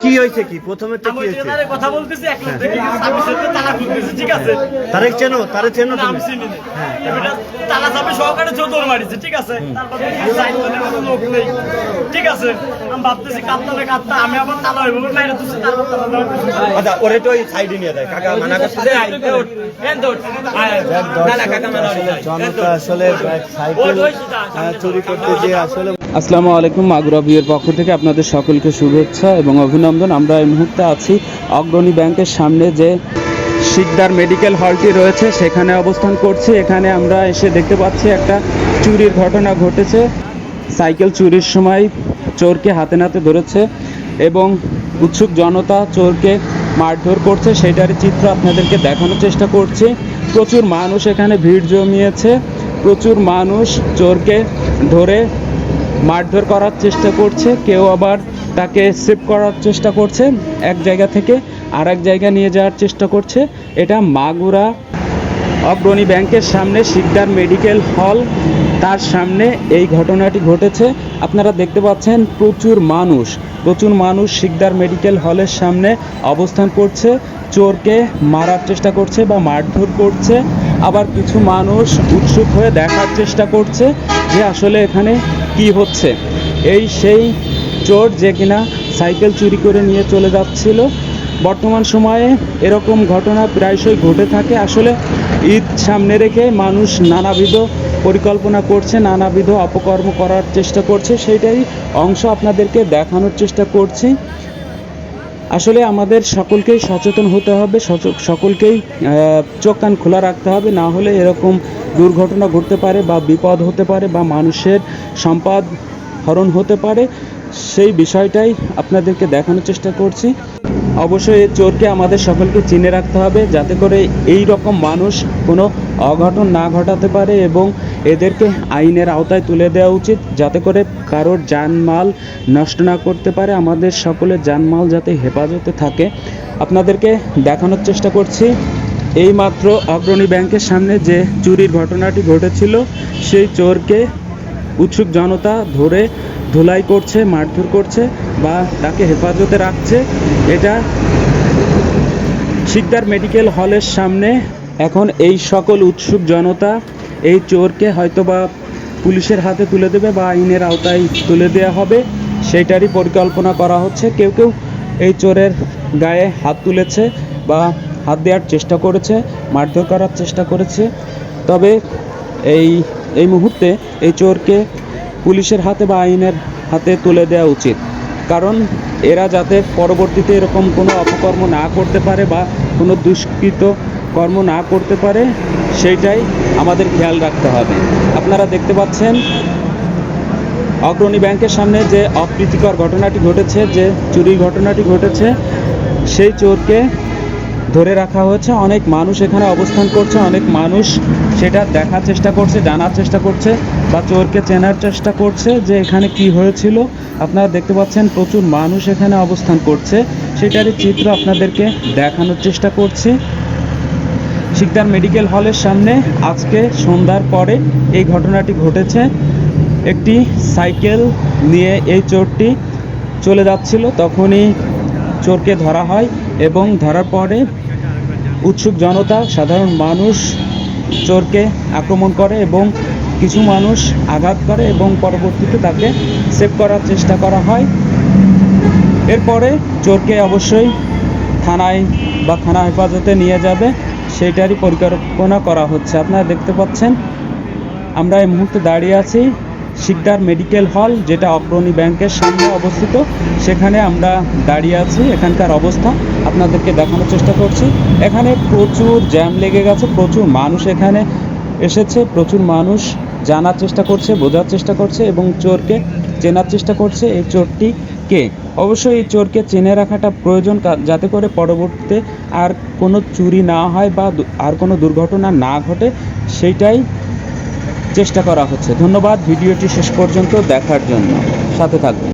কি হয়েছে কি? প্রথমে তো কি হয়েছে? কথা বলতেছি এক লোক দেখে সার্ভিসের তো তালা খুলতেছে ঠিক আছে? তারে চেনো তারে চেনো নাম তুমি চিনি না। তালা চাপে সহকারে চোদর মারিছে ঠিক আছে? তারপর দেখি সাইন করার লোক নেই। ঠিক আছে? আমি ভাবতেছি কাঁদতে না কাঁদতে আমি আবার তালা হইব মাইরে তুলছি তারপর তালা হইছে। আচ্ছা ওরে তো ওই সাইডে নিয়ে দেয় কাকা মানা করছে। যে, আই, ওঠ। না, না, কাকা মানা করছে। জনতা আসলে সাইকেল চুরি করতে গিয়ে আসলে আসসালামু আলাইকুম, মাগুরা বিয়ের পক্ষ থেকে আপনাদের সকলকে শুভেচ্ছা এবং অভিনন্দন। আমরা এই মুহূর্তে আছি অগ্রণী ব্যাংকের সামনে যে শিকদার মেডিকেল হলটি রয়েছে, সেখানে অবস্থান করছি। এখানে আমরা এসে দেখতে পাচ্ছি একটা চুরির ঘটনা ঘটেছে। সাইকেল চুরির সময় চোরকে হাতে নাতে ধরেছে এবং উৎসুক জনতা চোরকে মারধর করছে। সেটার চিত্র আপনাদেরকে দেখানোর চেষ্টা করছি। প্রচুর মানুষ এখানে ভিড় জমিয়েছে। প্রচুর মানুষ চোরকে ধরে মারধর করার চেষ্টা করছে, কেউ আবার তাকে সেভ করার চেষ্টা করছে, এক জায়গা থেকে আর এক জায়গা নিয়ে যাওয়ার চেষ্টা করছে। এটা মাগুরা অগ্রণী ব্যাংকের সামনে শিকদার মেডিকেল হল, তার সামনে এই ঘটনাটি ঘটেছে। আপনারা দেখতে পাচ্ছেন প্রচুর মানুষ প্রচুর মানুষ শিকদার মেডিকেল হলের সামনে অবস্থান করছে, চোরকে মারার চেষ্টা করছে বা মারধর করছে। আবার কিছু মানুষ উৎসুক হয়ে দেখার চেষ্টা করছে যে আসলে এখানে কি হচ্ছে? এই সেই চোর যে কিনা সাইকেল চুরি করে নিয়ে চলে যাচ্ছিল। বর্তমান সময়ে এরকম ঘটনা প্রায়শই ঘটে থাকে। আসলে ঈদ সামনে রেখে মানুষ নানাবিধ পরিকল্পনা করছে, নানাবিধ অপকর্ম করার চেষ্টা করছে। সেইটাই অংশ আপনাদেরকে দেখানোর চেষ্টা করছি। আসলে আমাদের সকলকেই সচেতন হতে হবে সকলকেই চোখ কান খোলা রাখতে হবে। না হলে এরকম দুর্ঘটনা ঘটতে পারে বা বিপদ হতে পারে বা মানুষের সম্পদ হরণ হতে পারে, সেই বিষয়টাই আপনাদেরকে দেখানোর চেষ্টা করছি। অবশ্যই এই চোরকে আমাদের সকলকে চিনে রাখতে হবে যাতে করে এই রকম মানুষ কোনো অঘটন না ঘটাতে পারে এবং এদেরকে আইনের আওতায় তুলে দেওয়া উচিত যাতে করে কারোর জানমাল নষ্ট না করতে পারে, আমাদের সকলের জানমাল যাতে হেফাজতে থাকে। আপনাদেরকে দেখানোর চেষ্টা করছি। এইমাত্র অগ্রণী ব্যাংকের সামনে যে চুরির ঘটনাটি ঘটেছিল, সেই চোরকে উৎসুক জনতা ধরে ধুলাই করছে, মারধর করছে বা তাকে হেফাজতে রাখছে। এটা শিকদার মেডিকেল হলের সামনে। এখন এই সকল উৎসুক জনতা এই চোরকে হয়তোবা পুলিশের হাতে তুলে দেবে বা আইনের আওতায় তুলে দেওয়া হবে। সেইটারই পরিকল্পনা করা হচ্ছে। কেউ কেউ এই চোরের গায়ে হাত তুলেছে বা হাত দেওয়ার চেষ্টা করেছে, মারধর করার চেষ্টা করেছে। তবে এই এই মুহূর্তে এই চোরকে পুলিশের হাতে বা আইনের হাতে তুলে দেওয়া উচিত। কারণ এরা যাতে পরবর্তীতে এরকম কোনো অপকর্ম না করতে পারে বা কোনো দুষ্কৃত কর্ম না করতে পারে, সেইটাই আমাদের খেয়াল রাখতে হবে। আপনারা দেখতে পাচ্ছেন, অগ্রণী ব্যাংকের সামনে যে অপ্রীতিকর ঘটনাটি ঘটেছে, যে চুরির ঘটনাটি ঘটেছে, সেই চোরকে ধরে রাখা হয়েছে, অনেক মানুষ এখানে অবস্থান করছে, অনেক মানুষ সেটা দেখার চেষ্টা করছে, জানার চেষ্টা করছে বা চোরকে চেনার চেষ্টা করছে যে এখানে কি হয়েছিল। আপনারা দেখতে পাচ্ছেন প্রচুর মানুষ এখানে অবস্থান করছে। সেটারই চিত্র আপনাদেরকে দেখানোর চেষ্টা করছি। শিকদার মেডিকেল হলের সামনে আজকে সন্ধ্যার পরে এই ঘটনাটি ঘটেছে। একটি সাইকেল নিয়ে এই চোরটি চলে যাচ্ছিল, তখনই চোরকে ধরা হয়। এবং ধরার পরে উৎসুক জনতা, সাধারণ মানুষ চোরকে আক্রমণ করে এবং কিছু মানুষ আঘাত করে এবং পরবর্তীতে তাকে সেভ করার চেষ্টা করা হয়। এরপরে চোরকে অবশ্যই থানায় বা থানা হেফাজতে নিয়ে যাবে। সেইটারই পরিকল্পনা করা হচ্ছে। আপনারা দেখতে পাচ্ছেন, আমরা এই মুহূর্তে দাঁড়িয়ে আছি। শিকদার মেডিকেল হল, যেটা অগ্রণী ব্যাংকের সামনে অবস্থিত। সেখানে আমরা দাঁড়িয়ে আছি, এখানকার অবস্থা আপনাদেরকে দেখানোর চেষ্টা করছি। এখানে প্রচুর জ্যাম লেগে গেছে, প্রচুর মানুষ এখানে এসেছে, প্রচুর মানুষ জানার চেষ্টা করছে, বোঝার চেষ্টা করছে এবং চোরকে চেনার চেষ্টা করছে। এই চোরটি কে? অবশ্যই এই চোরকে চেনে রাখাটা প্রয়োজন যাতে করে পরবর্তীতে আর কোনো চুরি না হয় বা আর কোনো দুর্ঘটনা না ঘটে, সেইটাই চেষ্টা করা হচ্ছে। ধন্যবাদ ভিডিওটি শেষ পর্যন্ত দেখার জন্য। সাথে থাকবেন